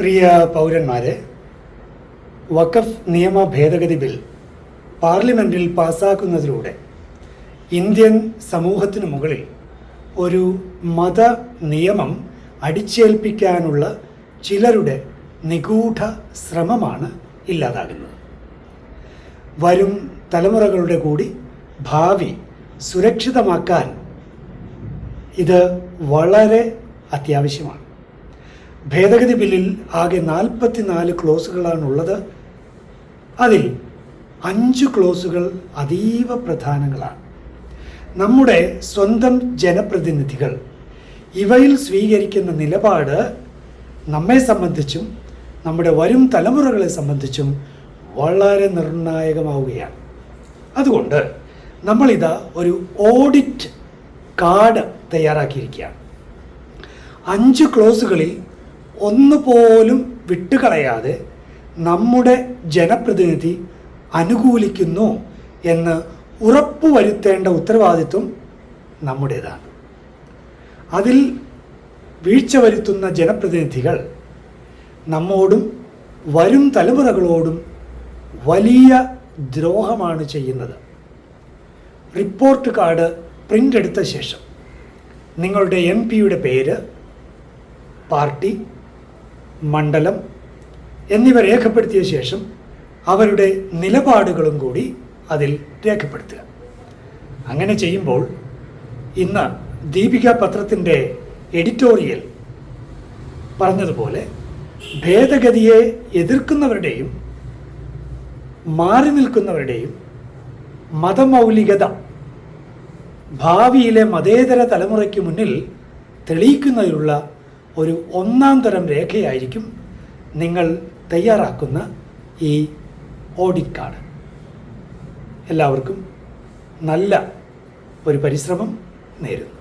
പ്രിയ പൗരന്മാരെ വഖഫ് നിയമ ഭേദഗതി ബിൽ പാർലമെന്റിൽ പാസ്സാക്കുന്നതിലൂടെ ഇന്ത്യൻ സമൂഹത്തിനു മുകളിൽ ഒരു മത നിയമം അടിച്ചേൽപ്പിക്കാനുള്ള ചിലരുടെ നിഗൂഢ ശ്രമമാണ് ഇല്ലാതാകുന്നത്. വരും തലമുറകളുടെ കൂടി ഭാവി സുരക്ഷിതമാക്കാൻ ഇത് വളരെ അത്യാവശ്യമാണ്. ഭേദഗതി ബില്ലിൽ ആകെ നാൽപ്പത്തിനാല് ക്ലോസുകളാണുള്ളത്. അതിൽ അഞ്ച് ക്ലോസുകൾ അതീവ പ്രധാനങ്ങളാണ്. നമ്മുടെ സ്വന്തം ജനപ്രതിനിധികൾ ഇവയിൽ സ്വീകരിക്കുന്ന നിലപാട് നമ്മെ സംബന്ധിച്ചും നമ്മുടെ വരും തലമുറകളെ സംബന്ധിച്ചും വളരെ നിർണായകമാവുകയാണ്. അതുകൊണ്ട് നമ്മളിതാ ഒരു ഓഡിറ്റ് കാർഡ് തയ്യാറാക്കിയിരിക്കുകയാണ്. അഞ്ച് ക്ലോസുകളിൽ ഒന്നുപോലും വിട്ടുകളയാതെ നമ്മുടെ ജനപ്രതിനിധി അനുകൂലിക്കുന്നു എന്ന് ഉറപ്പുവരുത്തേണ്ട ഉത്തരവാദിത്വം നമ്മുടേതാണ്. അതിൽ വീഴ്ച വരുത്തുന്ന ജനപ്രതിനിധികൾ നമ്മോടും വരും തലമുറകളോടും വലിയ ദ്രോഹമാണ് ചെയ്യുന്നത്. റിപ്പോർട്ട് കാർഡ് പ്രിന്റ് എടുത്ത ശേഷം നിങ്ങളുടെ എം പിയുടെ പേര് പാർട്ടി മണ്ഡലം എന്നിവ രേഖപ്പെടുത്തിയ ശേഷം അവരുടെ നിലപാടുകളും കൂടി അതിൽ രേഖപ്പെടുത്തുക. അങ്ങനെ ചെയ്യുമ്പോൾ ഇന്ന് ദീപിക പത്രത്തിന്റെ എഡിറ്റോറിയൽ പറഞ്ഞതുപോലെ ഭേദഗതിയെ എതിർക്കുന്നവരുടെയും മാറി നിൽക്കുന്നവരുടെയും മതമൗലികത ഭാവിയിലെ മതേതര തലമുറയ്ക്ക് മുന്നിൽ തെളിയിക്കുന്നതിനുള്ള ഒരു ഒന്നാം തരം രേഖയായിരിക്കും നിങ്ങൾ തയ്യാറാക്കുന്ന ഈ ഓഡിറ്റ് കാർഡ് എല്ലാവർക്കും നല്ല ഒരു പരിശ്രമം നേരുന്നു.